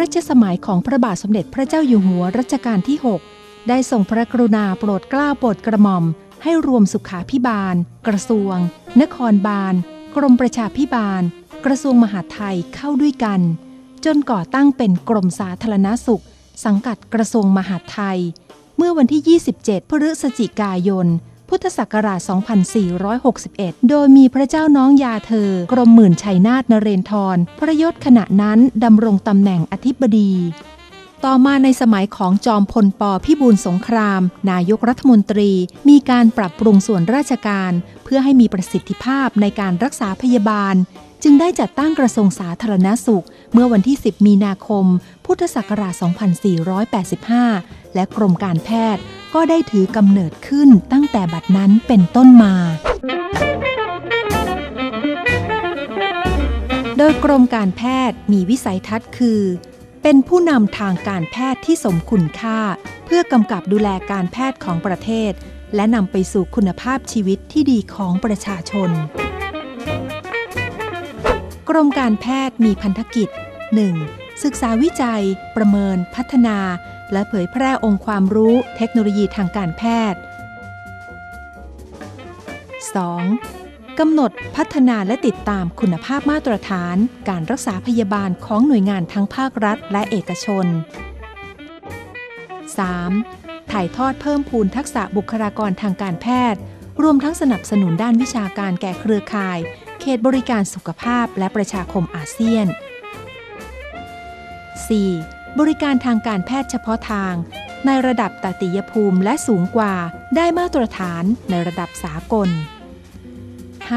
รัชสมัยของพระบาทสมเด็จพระเจ้าอยู่หัวรัชกาลที่ 6 ได้ทรงพระกรุณาโปรดเกล้าโปรดกระหม่อม ให้รวมสุขาพิบาล กระทรวง นครบาล กรมประชาพิบาล กระทรวงมหาดไทยเข้าด้วยกัน จนก่อตั้งเป็นกรมสาธารณสุข สังกัดกระทรวงมหาดไทย เมื่อวันที่ 27 พฤศจิกายน พุทธศักราช 2461 โดยมีพระเจ้าน้องยาเธอ กรมหมื่นชัยนาทนเรนทร พระยศขณะนั้นดำรงตำแหน่งอธิบดี ต่อมาในสมัยของจอมพลปพิบูลสงคราม นายกรัฐมนตรีมีการปรับปรุงส่วนราชการ เพื่อให้มีประสิทธิภาพในการรักษาพยาบาล จึงได้จัดตั้งกระทรวงสาธารณสุข เมื่อวันที่ 10 มีนาคม พุทธศักราช 2485 และกรมการแพทย์ก็ได้ถือกำเนิดขึ้นตั้งแต่บัดนั้นเป็นต้นมา โดยกรมการแพทย์มีวิสัยทัศน์คือ เป็นผู้นำทางการแพทย์ที่สมคุณค่า เพื่อกำกับดูแลการแพทย์ของประเทศ และนำไปสู่คุณภาพชีวิตที่ดีของประชาชน กรมการแพทย์มีพันธกิจ 1. ศึกษาวิจัย ประเมิน พัฒนา และเผยแพร่องค์ความรู้เทคโนโลยีทางการแพทย์ 2. กำหนดพัฒนาและติดตามคุณภาพมาตรฐาน การรักษาพยาบาลของหน่วยงานทั้งภาครัฐและเอกชน 3. ถ่ายทอดเพิ่มพูนทักษะบุคลากรทางการแพทย์ รวมทั้งสนับสนุนด้านวิชาการแก่เครือข่าย เขตบริการสุขภาพและประชาคมอาเซียน 4. บริการทางการแพทย์เฉพาะทาง ในระดับตติยภูมิและสูงกว่าได้มาตรฐานในระดับสากล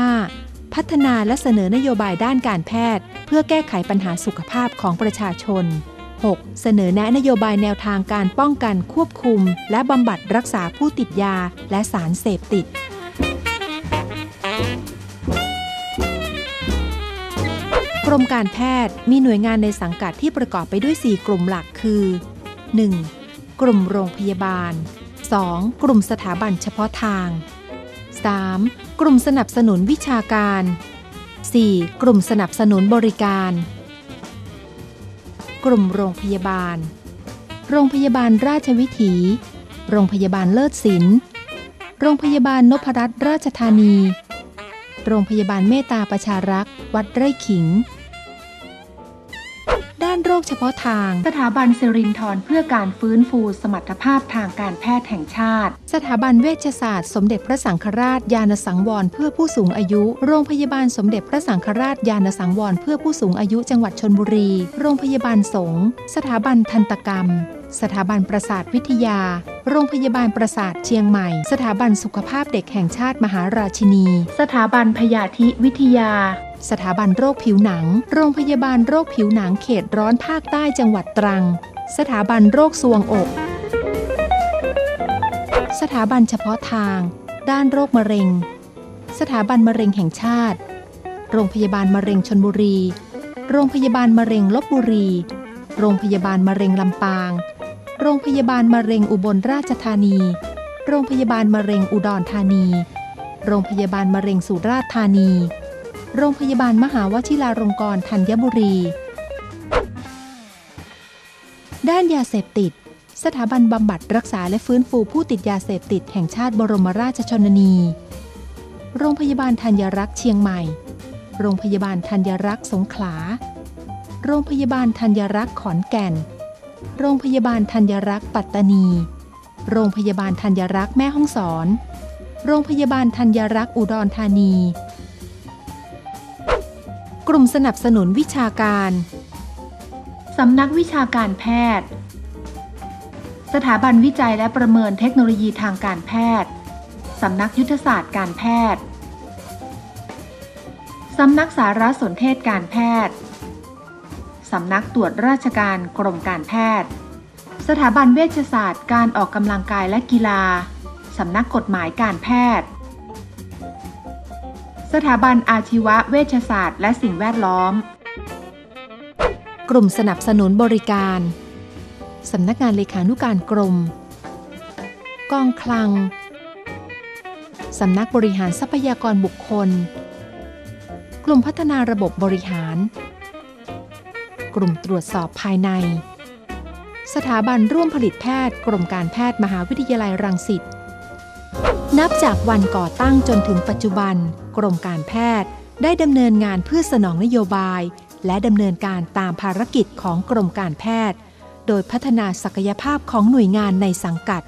5. พัฒนาและเสนอนโยบายด้านการแพทย์ เพื่อแก้ไขปัญหาสุขภาพของประชาชน 6. เสนอแนะนโยบายแนวทางการป้องกันควบคุม และบำบัดรักษาผู้ติดยาและสารเสพติด กรมการแพทย์มีหน่วยงานในสังกัดที่ประกอบไปด้วย 4 กลุ่มหลักคือ 1. กลุ่มโรงพยาบาล 2. กลุ่มสถาบันเฉพาะทาง 3. กลุ่มสนับสนุนวิชาการ 4. กลุ่มสนับสนุนบริการ กลุ่มโรงพยาบาล โรงพยาบาลราชวิถี โรงพยาบาลเลิศศิลป์ โรงพยาบาลนพรัตน์ราชธานี โรงพยาบาลเมตตาประชารักษ์วัดไร่ขิง ด้านโรคเฉพาะทาง สถาบันสิรินทรเพื่อการฟื้นฟูสมรรถภาพทางการแพทย์แห่งชาติ สถาบันเวชศาสตร์ สมเด็จพระสังฆราช ยานสังวรเพื่อผู้สูงอายุ โรงพยาบาลสมเด็จพระสังฆราช ยานสังวรเพื่อผู้สูงอายุจังหวัดชนบุรี โรงพยาบาลสงฆ์สถาบันทันตกรรม สถาบันประสาทวิทยา โรงพยาบาลประสาทเชียงใหม่ สถาบันสุขภาพเด็กแห่งชาติมหาราชินี สถาบันพยาธิวิทยา สถาบันโรคผิวหนัง โรงพยาบาลโรคผิวหนังเขตร้อนภาคใต้จังหวัดตรัง สถาบันโรคซวงอก สถาบันเฉพาะทาง ด้านโรคมะเร็ง สถาบันมะเร็งแห่งชาติ โรงพยาบาลมะเร็งชนบุรี โรงพยาบาลมะเร็งลบบุรี โรงพยาบาลมะเร็งลำปาง โรงพยาบาลมะเร็งอุบลราชธานี โรงพยาบาลมะเร็งอุดรธานี โรงพยาบาลมะเร็งสุราษฎร์ธานี โรงพยาบาลมหาวชิราลงกรณ์ธัญบุรี ด้านยาเสพติด สถาบันบำบัดรักษาและฟื้นฟูผู้ติดยาเสพติดแห่งชาติบรมราชชนนี โรงพยาบาลธัญรักษ์เชียงใหม่ โรงพยาบาลธัญรักษ์สงขลา โรงพยาบาลธัญรักษ์ขอนแก่น โรงพยาบาลธัญรักษ์ปัตตานี โรงพยาบาลธัญรักษ์แม่ฮ่องสอน โรงพยาบาลธัญรักษ์อุดรธานี กลุ่มสนับสนุนวิชาการสำนักวิชาการแพทย์ สถาบันวิจัยและประเมินเทคโนโลยีทางการแพทย์ สำนักยุทธศาสตร์การแพทย์ สำนักสารสนเทศการแพทย์ สำนักตรวจราชการกรมการแพทย์ สถาบันเวชศาสตร์การออกกำลังกายและกีฬา สำนักกฎหมายการแพทย์ สถาบันอาชีวะเวชศาสตร์และสิ่งแวดล้อม กลุ่มสนับสนุนบริการ สำนักงานเลขานุการกรม กองคลัง สำนักบริหารทรัพยากรบุคคล กลุ่มพัฒนาระบบบริหาร กลุ่มตรวจสอบภายใน สถาบันร่วมผลิตแพทย์ กรมการแพทย์มหาวิทยาลัยรังสิต นับจากวันก่อตั้งจนถึงปัจจุบัน กรมการแพทย์ได้ดำเนินงานเพื่อสนองนโยบาย และดำเนินการตามภารกิจของกรมการแพทย์ โดยพัฒนาศักยภาพของหน่วยงานในสังกัด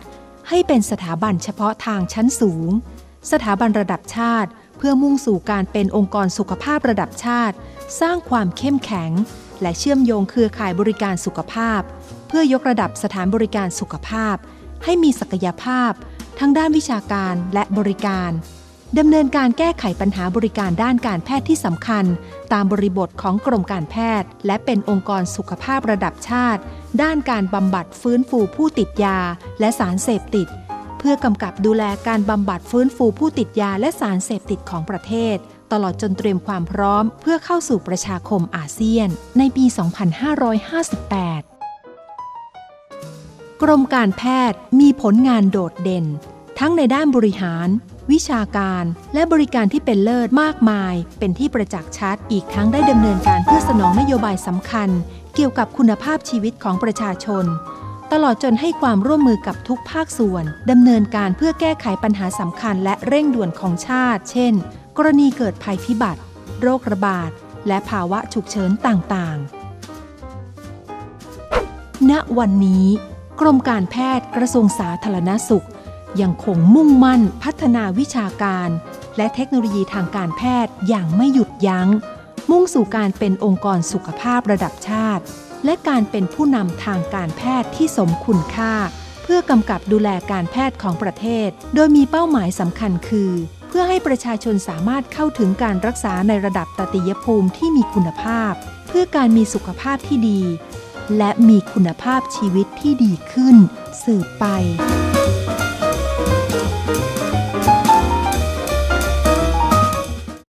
ให้เป็นสถาบันเฉพาะทางชั้นสูง สถาบันระดับชาติ เพื่อมุ่งสู่การเป็นองค์กรสุขภาพระดับชาติ สร้างความเข้มแข็ง และเชื่อมโยงเครือข่ายบริการสุขภาพ เพื่อยกระดับสถานบริการสุขภาพ ให้มีศักยภาพ ทั้งด้านวิชาการและบริการดำเนินการแก้ไขปัญหาบริการด้านการแพทย์ที่สำคัญ ตามบริบทของกรมการแพทย์ และเป็นองค์กรสุขภาพระดับชาติ ด้านการบำบัดฟื้นฟูผู้ติดยาและสารเสพติด เพื่อกำกับดูแลการบำบัดฟื้นฟูผู้ติดยาและสารเสพติดของประเทศ ตลอดจนเตรียมความพร้อม เพื่อเข้าสู่ประชาคมอาเซียน ในปี 2558 กรมการแพทย์มีผลงานโดดเด่น ทั้งในด้านบริหาร วิชาการ และบริการที่เป็นเลิศมากมาย เป็นที่ประจักษ์ชัด อีกทั้งได้ดำเนินการเพื่อสนองนโยบายสำคัญ เกี่ยวกับคุณภาพชีวิตของประชาชนตลอดจนให้ความร่วมมือกับทุกภาคส่วนดำเนินการเพื่อแก้ไขปัญหาสำคัญและเร่งด่วนของชาติ เช่น กรณีเกิดภัยพิบัติ โรคระบาด และภาวะฉุกเฉินต่างๆ ณ วันนี้ กรมการแพทย์กระทรวงสาธารณสุข ยังคงมุ่งมั่นพัฒนาวิชาการ และเทคโนโลยีทางการแพทย์อย่างไม่หยุดยัง้ง มุ่งสู่การเป็นองค์กรสุขภาพระดับชาติ และการเป็นผู้นำทางการแพทย์ที่สมคุณค่า เพื่อกำกับดูแลการแพทย์ของประเทศ โดยมีเป้าหมายสำคัญคือ พื่อให้ประชาชนสามารถเข้าถึงการรักษาในระดับตติยภูมิที่มีคุณภาพ เพื่อการมีสุขภาพที่ดี และมีคุณภาพชีวิตที่ดีขึ้น สืบไป